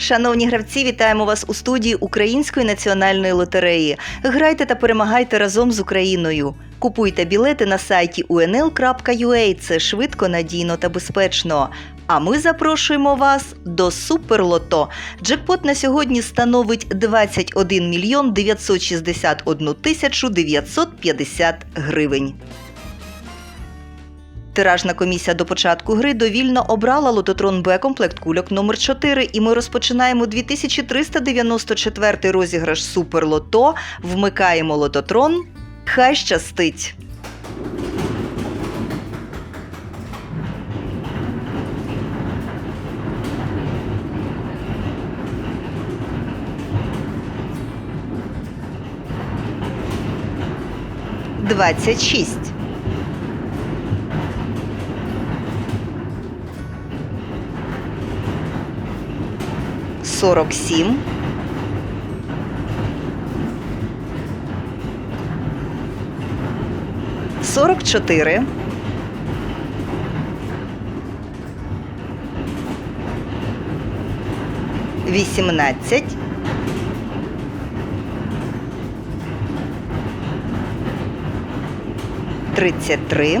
Шановні гравці, вітаємо вас у студії Української національної лотереї. Грайте та перемагайте разом з Україною. Купуйте білети на сайті unl.ua. Це швидко, надійно та безпечно. А ми запрошуємо вас до Суперлото. Джекпот на сьогодні становить 21 мільйон 961 тисячу 950 гривень. Тиражна комісія до початку гри довільно обрала лототрон Б комплект кульок номер 4 і ми розпочинаємо 2394 розіграш Суперлото. Вмикаємо лототрон. Хай щастить! Двадцять шість. Сорок сім. Сорок чотири. Вісімнадцять. Тридцять три.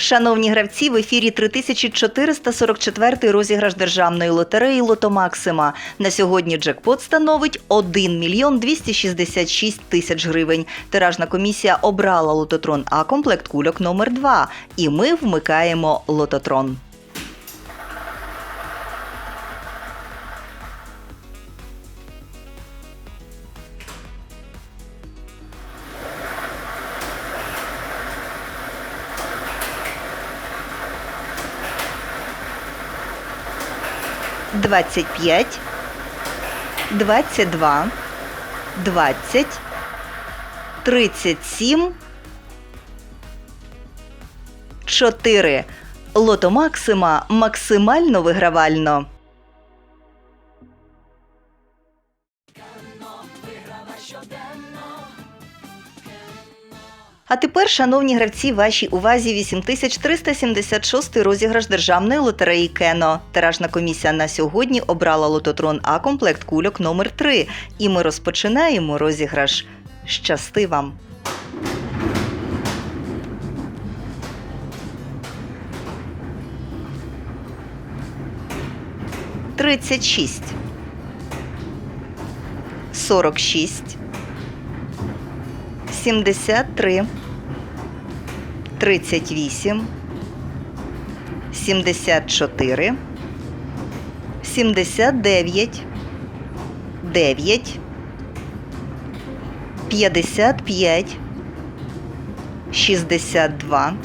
Шановні гравці, в ефірі 3444 розіграш державної лотереї Лото Максима. На сьогодні джекпот становить 1 мільйон 266 тисяч гривень. Тиражна комісія обрала лототрон А комплект кульок номер 2 І ми вмикаємо лототрон. Двадцять п'ять, двадцять два, двадцять, тридцять сім, чотири. Лото Максима максимально вигравально. А тепер, шановні гравці, вашій увазі 8376 розіграш державної лотереї Кено. Тиражна комісія на сьогодні обрала лототрон А комплект кульок номер 3 І ми розпочинаємо розіграш. Щасти вам! Тридцять шість. Сорок шість. Сімдесят три. 38, 74, 79, 9, 55, 62,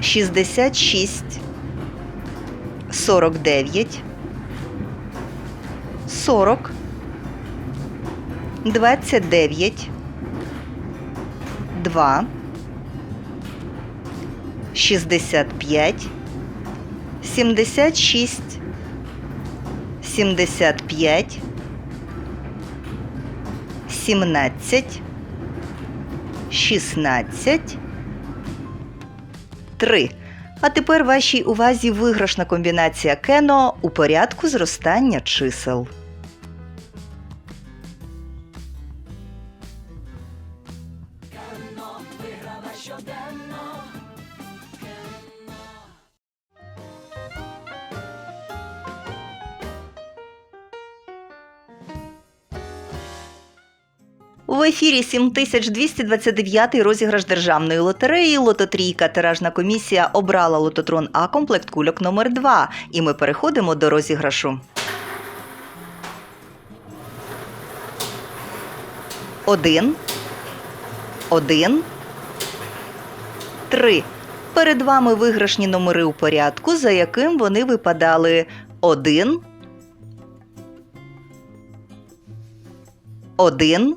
66, 49, 40, 29, 2, 65, 76, 75, 17, 16, 3. А тепер вашій увазі виграшна комбінація кено у порядку зростання чисел. В ефірі 7229 розіграш державної лотереї Лототрійка. Тиражна комісія обрала лототрон А комплект кульок номер 2 І ми переходимо до розіграшу. Один. Один. Три. Перед вами виграшні номери у порядку, за яким вони випадали. Один. Один.